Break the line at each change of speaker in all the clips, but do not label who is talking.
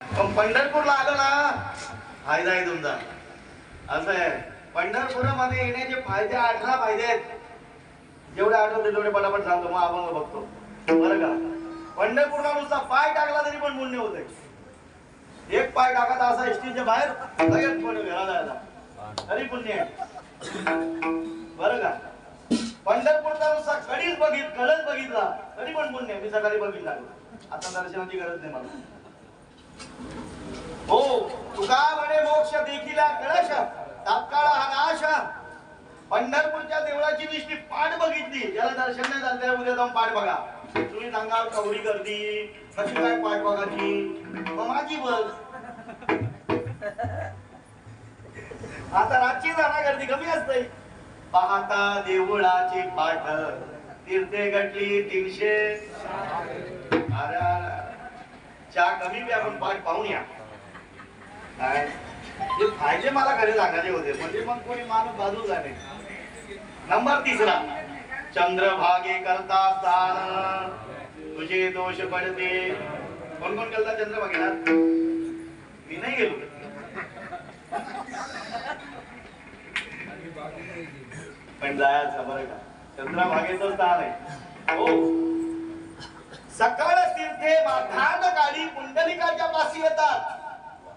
पण पंढरपूरला आलो ना फायदा आहे तुमचा. असं आहे. पंढरपुरामध्ये येण्याचे फायदे अठरा फायदे आहेत. जेवढे आठवते तेवढे पटापट सांगतो मग आपण बघतो. बरं का? पंढरपूरला नुसता पाय टाकला तरी पण पुण्य होत एक पाय टाकायचा असा एसटीच्या बाहेर लगेच पुण्य घरा जायला तरी पुण्य आहे. बरं का? पंढरपूरचा नुसता कडीच बघित कडच बघितला तरी पण पुण्य आहे. मी सकाळी बघितला आता दर्शनाची गरज नाही मला. हो तुका म्हणे मोक्ष देखीला कळश तात्काळ हा नाश पंढरपूरच्या देवळाची नुसती पाठ बघितली. ज्याला दर्शन नाही झालं त्याला उद्या जाऊन पाठ बघा. तुम्ही सांगाल कवडी गर्दी कशी काय पाठ बघायची? मग माझी बस. आता रातची जाणार गर्दी कमी असते. पाहता देवळाची पाठ. तीर्थे गटली तीनशे. अरे. अरे. चहा कमी बी आपण पाठ पाहून या काय? जे फायदे मला खरे सांगायचे होते म्हणजे मग कोणी माणूस बाजू झाले नंबर तिसरा. चंद्रभागे करता स्थान. तुझे दोष पडते. कोण कोण करता चंद्रभागेला? मी नाही गेलो. पण जायचं बरं का. चंद्रभागेचं स्थान आहे. हो. सकाळ तीर्थे माथान काळी पुंडलिकाच्या पाशी येतात.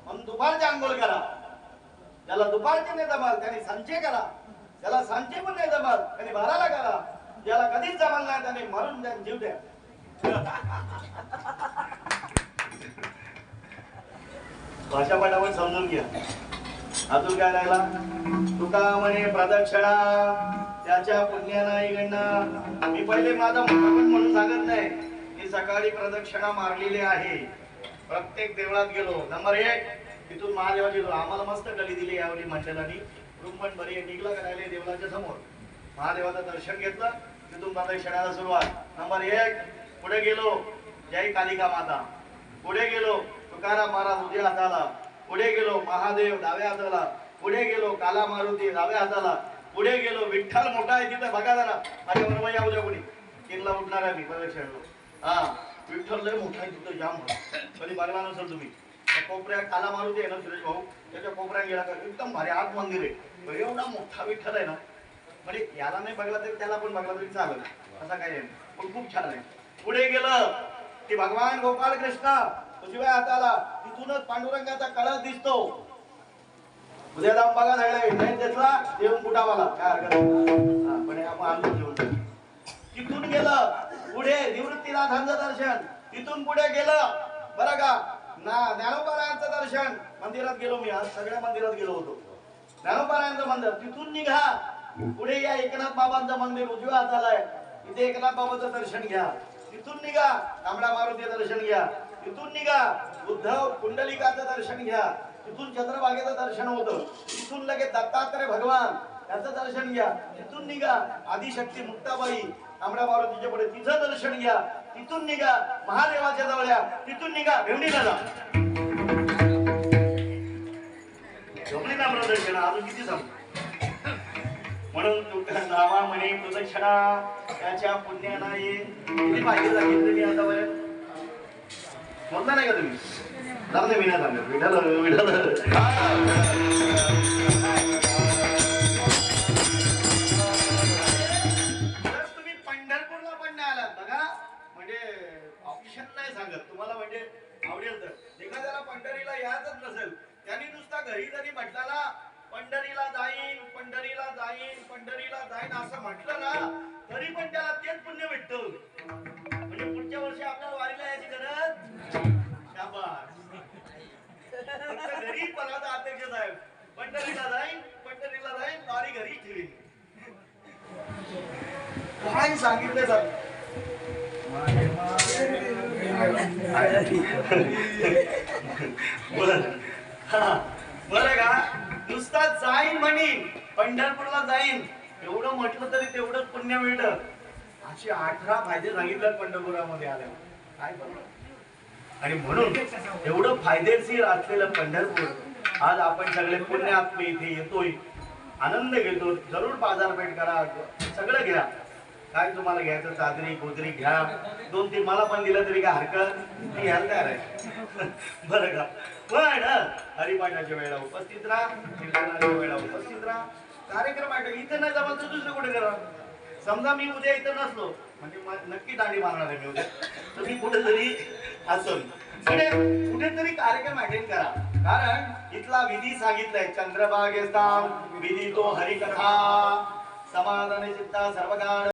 म्हणून दुपारचे आंघोळ करा. ज्याला दुपारचे नाही जमाल त्याने संचय करा. त्याला संचय पण नाही जमाल त्याने बाराला करा. ज्याला कधीच जमाल नाही त्याने मरून द्या जीव द्या. भाषा पटापट समजून घ्या. अजून काय राहिला तुका म्हणे प्रदक्षिणा त्याच्या पुण्याला इकडनं मी पहिले माझा म्हणून सांगत नाही. सकाळी प्रदक्षिणा मारलेली आहे. प्रत्येक देवळात गेलो. नंबर एक तिथून महादेवा गेलो. आम्हाला मस्त गली दिली यावेळी मंडळांनी रूम पण बरी आहे. निघला करायला देवळाच्या समोर? महादेवाचं दर्शन घेतलं. तिथून प्रदक्षिणाला सुरुवात. नंबर एक पुढे गेलो. जय कालिका माता. पुढे गेलो. तुकाराम महाराज उद्या हाताला. पुढे गेलो. महादेव डाव्या हाताला. पुढे गेलो. काला मारुती डाव्या हाताला. पुढे गेलो. विठ्ठल मोठा आहे तिथे. बघा जरा. माझ्या बरोबर या उद्या कोणी. किल्ला उठणार आहे मी प्रदक्षिणला. हा विठ्ठल लय मोठा आहे तिथं जाम. कधी बघला नसेल तुम्ही? त्या कोपऱ्या काला मारू दे ना सुरेश भाऊ. त्याच्या कोपऱ्यात गेला का एकदम भारी आत मंदिर आहे. एवढा मोठा विठ्ठल आहे ना. म्हणजे याला नाही बघला तरी त्याला पण बघला तरी चालेल. असा काय आहे. पण खूप छान आहे. पुढे गेलं. की भगवान गोपाल कृष्ण शिवाय हाताला तिथूनच पांडुरंगाचा कळस दिसतो. उद्या जाऊन बघा सगळ्या नाही त्याचा येऊन कुटावाला काय हरकत नाही. हा, पण हे आपण आणतो जेवण तिथून गेलं पुढे निवृत्तीनाथांचं दर्शन. तिथून पुढे गेलं. बरं का? ना ज्ञानोपारायांचं दर्शन. मंदिरात गेलो मी आज. सगळ्या मंदिरात गेलो होतो. ज्ञानोपारायांचं मंदिर. तिथून निघा. पुढे या एकनाथ बाबांचं मंदिर उजव्या हाताला आहे. इथे एकनाथ बाबाचं दर्शन घ्या. तिथून निघा. तांबडा मारुतीचं दर्शन घ्या. तिथून निघा. उद्धव कुंडलिकाचं दर्शन घ्या. तिथून चंद्रभागेचं दर्शन होतं. तिथून लगेच दत्तात्रय भगवान त्याचं दर्शन घ्या. तिथून निघा. आदिशक्ती मुक्ताबाई तांबडा मारुतीच्या पुढे तिचं दर्शन घ्या. तिथून निघा महादेवाच्या जवळ्या. तिथून निघा भेवणीला जा. झोपली ना प्रदक्षिणा अजून किती सांगू म्हणून तुका नावा म्हणे प्रदक्षिणा त्याच्या पुण्याला ये. किती माहिती सांगितली मी आतापर्यंत म्हणता नाही का तुम्ही? जाऊ दे मी नाही सांगत विठाल विठाल ऑप्शन नाही सांगत. तुम्हाला म्हणजे आवडेल तर. एखाद्याला पंढरीला यायचंच नसेल त्यांनी नुसता घरी जरी म्हटला ना पंढरीला जाईन पंढरीला जाईन पंढरीला जाईन असं म्हटलं ना तरी पण त्याला तेच पुण्य भेटत. म्हणजे पुढच्या वर्षी आपल्याला वारीला यायची गरज? शाबास. घरी पराचा अध्यक्ष साहेब. पंढरीला जाईन पंढरीला जाईन वारी घरी ठेवीन. काय सांगितलं सर बर का? नुसता जाईन म्हणी पंढरपूरला जाईन. एवढं म्हटलं तरी तेवढंच पुण्य मिळतं. अशी अठरा फायदे सांगितलं पंढरपुरामध्ये आल्या काय बरोबर? आणि म्हणून एवढं फायदेशीर असलेलं पंढरपूर आज आपण सगळे पुण्यात इथे येतोय. आनंद घेतो जरूर बाजारपेठ करा सगळं घ्या. काय तुम्हाला घ्यायचं? चादरी गोदरी घ्या. दोन तीन मला पण दिलं तरी काय हरकत? ती घ्यायला तयार आहे. बरं का. पण हरिपाठाच्या वेळेला उपस्थित राहा. वेळेला उपस्थित राहा. कार्यक्रम आहे इथं नाही जमलं दुसरं कुठे करा? समजा मी उद्या इथं नसलो म्हणजे नक्की दांडी मारणार आहे मी उद्या. तर मी कुठेतरी असून कुठेतरी कार्यक्रम अटेंड करा. कारण इथला विधी सांगितलाय चंद्रभागेचा विधी तो हरिकथा. समाधान चित्ता सर्वकाळ